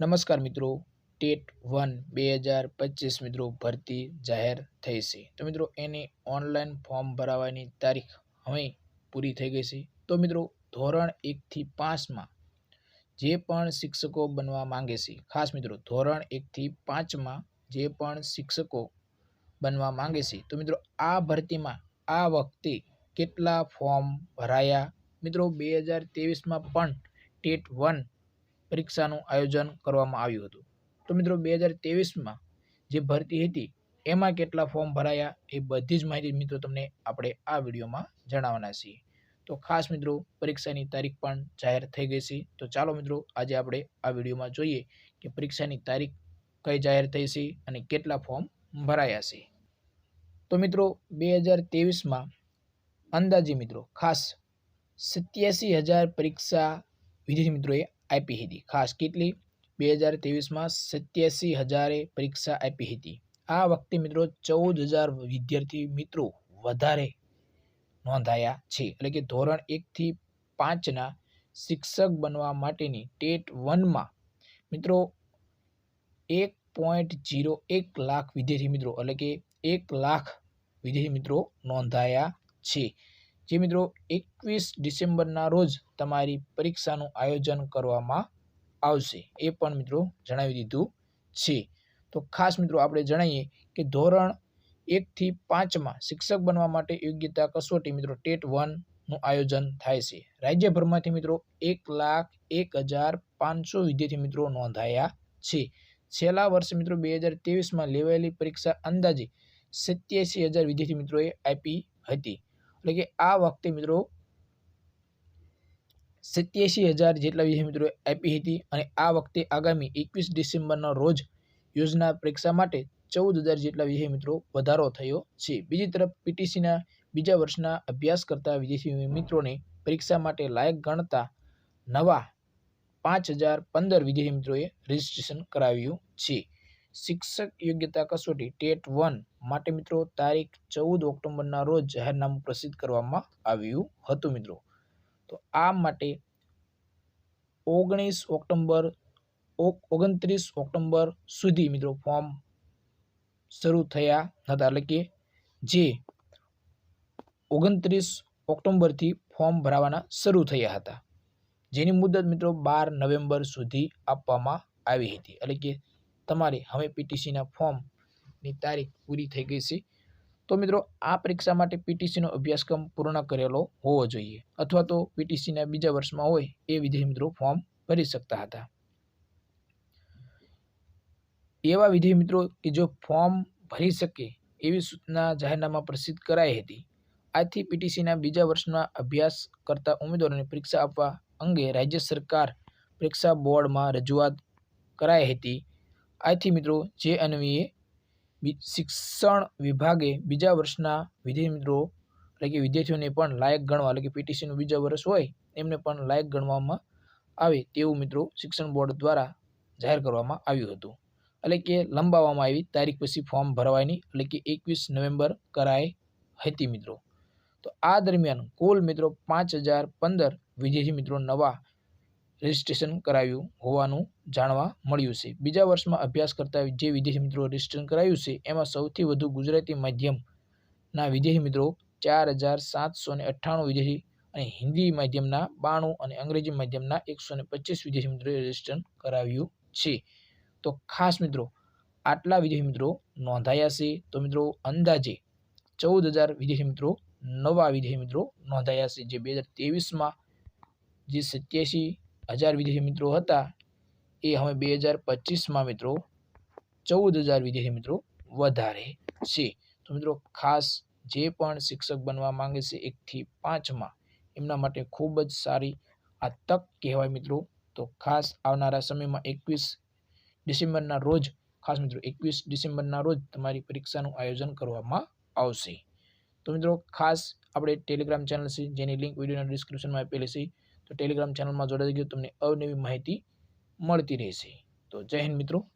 નમસ્કાર મિત્રો. TET one બે હજાર પચીસ મિત્રો ભરતી જાહેર થઈ છે. તો મિત્રો, એની ઓનલાઈન ફોર્મ ભરાવાની તારીખ હવે પૂરી થઈ ગઈ છે. તો મિત્રો, ધોરણ એકથી પાંચમાં જે પણ શિક્ષકો બનવા માંગે છે, ખાસ મિત્રો, ધોરણ એકથી પાંચમાં જે પણ શિક્ષકો બનવા માંગે છે, તો મિત્રો, આ ભરતીમાં આ વખતે કેટલા ફોર્મ ભરાયા? મિત્રો, બે હજાર તેવીસમાં પણ ટેટ વન પરીક્ષાનું આયોજન કરવામાં આવ્યું હતું. તો મિત્રો, બે હજાર તેવીસમાં જે ભરતી હતી, એમાં કેટલા ફોર્મ ભરાયા એ બધી જ માહિતી મિત્રો તમને આપણે આ વિડીયોમાં જણાવવાના છીએ. તો ખાસ મિત્રો, પરીક્ષાની તારીખ પણ જાહેર થઈ ગઈ છે. તો ચાલો મિત્રો, આજે આપણે આ વિડીયોમાં જોઈએ કે પરીક્ષાની તારીખ કઈ જાહેર થઈ છે અને કેટલા ફોર્મ ભરાયા છે. તો મિત્રો, બે હજાર ત્રેવીસમાં અંદાજે મિત્રો, ખાસ સત્યાસી હજાર પરીક્ષા વિદ્યાર્થી મિત્રોએ આપી હતી. ખાસ કેટલી? બે હજાર ત્રેવીસમાં સત્યાસી હજારે પરીક્ષા આપી હતી. આ વખતે મિત્રો ચૌદ હજાર વિદ્યાર્થી મિત્રો વધારે નોંધાયા છે. એટલે કે ધોરણ એકથી પાંચના શિક્ષક બનવા માટેની ટેટ વનમાં મિત્રો એક પોઈન્ટ જીરો એક લાખ વિદ્યાર્થી મિત્રો એટલે કે એક લાખ વિદ્યાર્થી મિત્રો નોંધાયા છે. જે મિત્રો, એકવીસ ડિસેમ્બરના રોજ તમારી પરીક્ષાનું આયોજન કરવામાં આવશે. એ પણ મિત્રો જણાવી દીધું છે. તો ખાસ મિત્રો આપણે જણાવીએ કે ધોરણ એકથી પાંચમાં શિક્ષક બનવા માટે યોગ્યતા કસોટી મિત્રો ટેટ વનનું આયોજન થાય છે. રાજ્યભરમાંથી મિત્રો એક લાખ એક હજાર પાંચસો વિદ્યાર્થી મિત્રો નોંધાયા છે. છેલ્લા વર્ષે મિત્રો બે હજાર ત્રેવીસમાં લેવાયેલી પરીક્ષા અંદાજે સત્યાસી હજાર વિદ્યાર્થી મિત્રોએ આપી હતી. એટલે કે આ વખતે મિત્રો સત્યાસી હજાર જેટલા વિદ્યાર્થી મિત્રોએ આપી હતી અને આ વખતે આગામી એકવીસ ડિસેમ્બરના રોજ યોજના પરીક્ષા માટે ચૌદ હજાર જેટલા વિદ્યાર્થી મિત્રો વધારો થયો છે. બીજી તરફ પીટીસીના બીજા વર્ષના અભ્યાસ કરતા વિદ્યાર્થી મિત્રોને પરીક્ષા માટે લાયક ગણતા નવા પાંચ હજાર પંદર વિદ્યાર્થી મિત્રોએ રજીસ્ટ્રેશન કરાવ્યું છે. શિક્ષક યોગ્યતા કસોટી ટેટ વન માટે મિત્રો તારીખ ચૌદ ઓક્ટોબરના રોજ જાહેરનામું પ્રસિદ્ધ કરવામાં આવ્યું હતું મિત્રો. તો આ માટે ઓગણીસ ઓક્ટોબર ઓગણત્રીસ ઓક્ટોબર સુધી મિત્રો ફોર્મ શરૂ થયા હતા. એટલે કે જે ઓગણત્રીસ ઓક્ટોબરથી ફોર્મ ભરાવાના શરૂ થયા હતા. જેની મુદત મિત્રો બાર નવેમ્બર સુધી આપવામાં આવી હતી. એટલે કે તમારે હવે પીટીસીના ફોર્મની તારીખ પૂરી થઈ ગઈ છે. તો મિત્રો, આ પરીક્ષા માટે પીટીસીનો અભ્યાસક્રમ પૂર્ણ કરેલો હોવો જોઈએ અથવા તો પીટીસીના બીજા વર્ષમાં હોય એ વિદ્યાર્થી મિત્રો ફોર્મ ભરી શકતા હતા. એવા વિદ્યાર્થી મિત્રો કે જો ફોર્મ ભરી શકે એવી સૂચના જાહેરનામા પ્રસિદ્ધ કરાઈ હતી. આથી પીટીસીના બીજા વર્ષના અભ્યાસ કરતા ઉમેદવારોને પરીક્ષા આપવા અંગે રાજ્ય સરકાર પરીક્ષા બોર્ડમાં રજૂઆત કરાઈ હતી. આથી મિત્રો, જે અન્વયે શિક્ષણ વિભાગે બીજા વર્ષના વિદ્યાર્થી મિત્રો, એટલે કે વિદ્યાર્થીઓને પણ લાયક ગણવા, એટલે કે પીટીસીનું બીજા વર્ષ હોય, એમને પણ લાયક ગણવામાં આવે તેવું મિત્રો શિક્ષણ બોર્ડ દ્વારા જાહેર કરવામાં આવ્યું હતું. એટલે કે લંબાવવામાં આવી, તારીખ પછી ફોર્મ ભરવાની, એટલે કે એકવીસ નવેમ્બર કરાઈ હતી મિત્રો. તો આ દરમિયાન કુલ મિત્રો પાંચ હજાર પંદર વિદ્યાર્થી મિત્રો નવા રજિસ્ટ્રેશન કરાવ્યું હોવાનું જાણવા મળ્યું છે. બીજા વર્ષમાં અભ્યાસ કરતા જે વિદેશી મિત્રો રજિસ્ટ્રેશન કરાવ્યું છે, એમાં સૌથી વધુ ગુજરાતી માધ્યમના વિદેશી મિત્રો ચાર હજાર સાતસો ને અઠ્ઠાણું વિદેશી અને હિન્દી માધ્યમના બાણું અને અંગ્રેજી માધ્યમના એકસો ને પચીસ વિદેશી મિત્રોએ રજિસ્ટ્રેશન કરાવ્યું છે. તો ખાસ મિત્રો, આટલા વિદેશી મિત્રો નોંધાયા છે. તો મિત્રો, અંદાજે ચૌદ હજાર વિદેશી મિત્રો નવા વિદેશી મિત્રો નોંધાયા છે. જે બે હજાર તેવીસમાં જે સત્યાસી હજાર વિદ્યાર્થી મિત્રો હતા. એ હવે બે હજાર પચીસમાં મિત્રો ચૌદ હજાર વિદ્યાર્થી મિત્રો વધારે છે. તો મિત્રો ખાસ જે પણ શિક્ષક બનવા માંગે છે એકથી પાંચમાં, એમના માટે ખૂબ જ સારી આ તક કહેવાય મિત્રો. તો ખાસ આવનારા સમયમાં એકવીસ ડિસેમ્બરના રોજ, ખાસ મિત્રો એકવીસ ડિસેમ્બરના રોજ તમારી પરીક્ષાનું આયોજન કરવામાં આવશે. તો મિત્રો ખાસ આપણે ટેલિગ્રામ ચેનલ છે, જેની લિંક વિડીયોના ડિસ્ક્રિપ્શનમાં આપેલી છે તો ટેલિગ્રામ ચેનલમાં જોડાઈ ગયો તમને અવનવી માહિતી મળતી રહેશે. તો જય હિન્દ મિત્રો.